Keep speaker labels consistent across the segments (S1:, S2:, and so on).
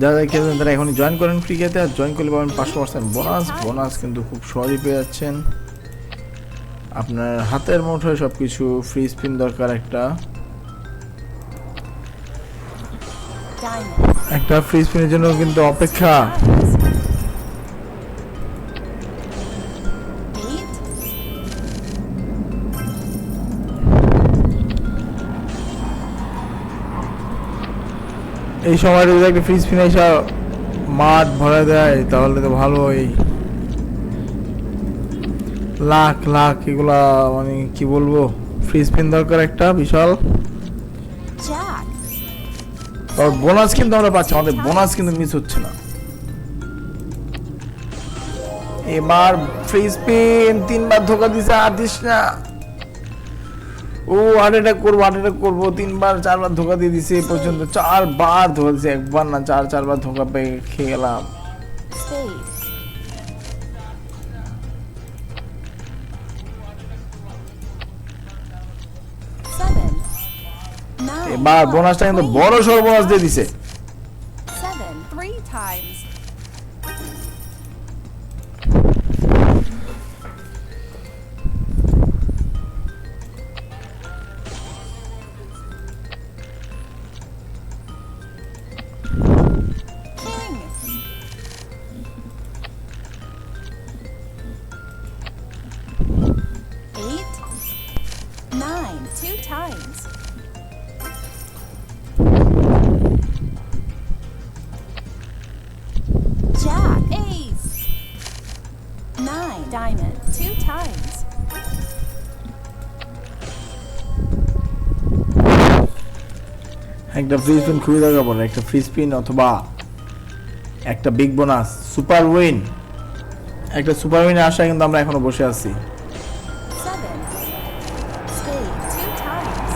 S1: যারা খেলছেন তারা এখনই জয়েন করেন ফ্রি খেতে আর জয়েন করলে পাবেন পাঁচশো পার্সেন্ট বোনাস বোনাস কিন্তু খুব সহজেই পেয়ে যাচ্ছেন। আপনার হাতের মুঠোয় সব কিছু ফ্রি স্পিন দরকার একটা. একটা ফ্রি স্পিনের জন্য কিন্তু অপেক্ষা। এই সময়টা যদি একটা ফ্রি স্পিন এসে মাঠ ভরে দেয় তাহলে তো ভালোই। লাখ লাখ এগুলা মানে কি বলব ফ্রি স্পিন দরকার একটা বিশাল. আর বোনাস কিন্তু আমরা পাচ্ছি আমাদের বোনাস কিন্তু মিস হচ্ছে না। এবার ফ্রি স্পিন তিনবার ধোকা দিছে আর দিস না। ও হার্ট অ্যাটাক করব হার্ট অ্যাটাক করব। তিনবার চারবার ধোকা দিয়ে দিছে এই পর্যন্ত চারবার ধোকা দিছে একবার না চার চারবার ধোকা পেয়ে খেয়ে গেলাম. এবার বোনাসটা কিন্তু বড় সর বোনাস দিয়ে দিছে।
S2: Nine. Two times. Jack. Ace. Nine. Diamond. Two times.
S1: একটা ফ্রি স্পিন খুবই দরকার পড়ে, একটা ফ্রি স্পিন অথবা একটা বিগ বোনাস সুপার উইন একটা সুপার উইনে আশায় কিন্তু আমরা এখনও বসে আছি.
S2: Spade. Two times.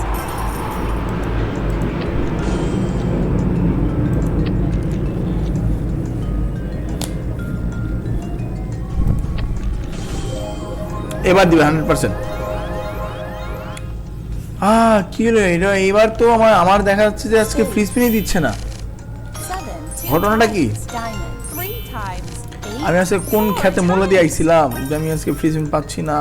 S1: এবার দিবে হান্ড্রেড পার্সেন্ট আহ, কি হলো এটা এবার তো আমার আমার দেখা যাচ্ছে যে আজকে ফ্রি স্পিনই দিচ্ছে না ঘটনাটা কি? আমি আজকে কোন খেতে মূল্য দিয়ে আইছিলাম, যে আমি আজকে ফ্রি স্পিন পাচ্ছি না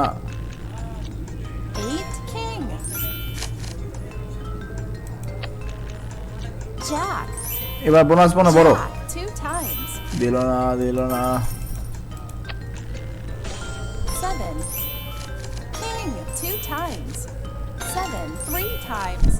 S1: এবার বোনাস বোনা বড়
S2: Jack. Two times.
S1: দিল না দিল না
S2: Seven. King. Two times. Seven. Three times.